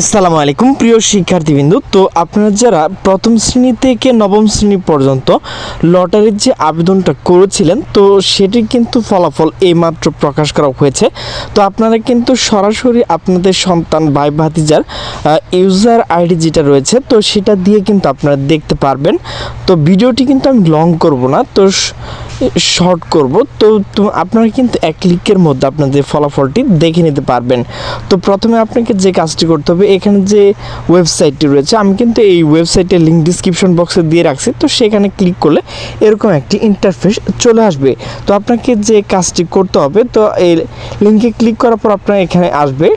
আসসালামু আলাইকুম, প্রিয় শিক্ষার্থীবৃন্দু। তো আপনারা যারা প্রথম শ্রেণি থেকে নবম শ্রেণি পর্যন্ত লটারির যে আবেদনটা করেছিলেন, তো সেটির কিন্তু ফলাফল এইমাত্র প্রকাশ করা হয়েছে। তো আপনারা কিন্তু সরাসরি আপনাদের সন্তান ভাই ভাতিজার ইউজার আইডি যেটা রয়েছে, তো সেটা দিয়ে কিন্তু আপনারা দেখতে পারবেন। তো ভিডিওটি কিন্তু আমি লং করব না। তো শর্ট করব। তো আপনারা কিন্তু এক ক্লিকের মধ্যে আপনাদের ফলাফলটি দেখে নিতে পারবেন। তো প্রথমে আপনাকে যে কাজটি করতে হবে, এখানে যে ওয়েবসাইটটি রয়েছে, আমি কিন্তু এই ওয়েবসাইটের লিঙ্ক ডিসক্রিপশন বক্সে দিয়ে রাখছি। তো সেখানে ক্লিক করলে এরকম একটি ইন্টারফেস চলে আসবে। তো আপনাকে যে কাজটি করতে হবে, তো এই লিঙ্কে ক্লিক করার পর আপনার এখানে আসবে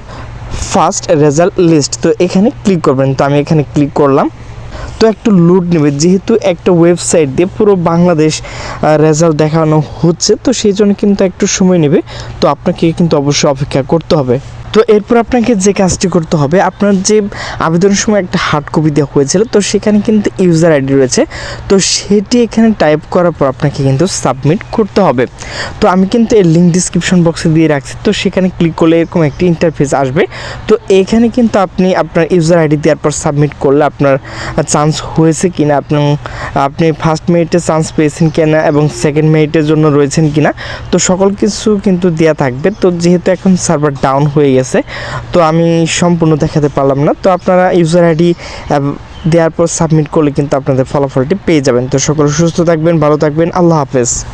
ফার্স্ট রেজাল্ট লিস্ট তো এখানে ক্লিক করবেন। তো আমি এখানে ক্লিক করলাম। তো একটু লুট নেবে। যেহেতু একটা ওয়েবসাইট দিয়ে পুরো বাংলাদেশ রেজাল্ট দেখানো হচ্ছে, তো সেই জন্য কিন্তু একটু সময় নেবে। তো আপনাকে কিন্তু অবশ্যই অপেক্ষা করতে হবে। তো এরপর আপনাকে যে কাজটি করতে হবে, আপনার যে আবেদনের সময় একটা হার্ড কপি দেওয়া হয়েছিল, তো সেখানে কিন্তু ইউজার আইডি রয়েছে। তো সেটি এখানে টাইপ করার পর আপনাকে কিন্তু সাবমিট করতে হবে। তো আমি কিন্তু এর লিঙ্ক ডিসক্রিপশন বক্সে দিয়ে রাখছি, তো সেখানে ক্লিক করলে এরকম একটি ইন্টারফেস আসবে। তো এখানে কিন্তু আপনি আপনার ইউজার আইডি দেওয়ার পর সাবমিট করলে আপনার চান্স হয়েছে কিনা আপনার আপনি ফার্স্ট মেরিটে চান্স পেয়েছেন কিনা এবং সেকেন্ড মেরিটের জন্য রয়েছেন কিনা, তো সকল কিছু কিন্তু দেওয়া থাকবে। তো যেহেতু এখন সার্ভার ডাউন হয়ে গেছে তো আমি সম্পূর্ণ দেখাতে পারলাম না। তো আপনারা ইউজার আইডি দেওয়ার পর সাবমিট করলে কিন্তু আপনাদের ফলাফলটি পেয়ে যাবেন। তো সকল সুস্থ থাকবেন, ভালো থাকবেন। আল্লাহ হাফেজ।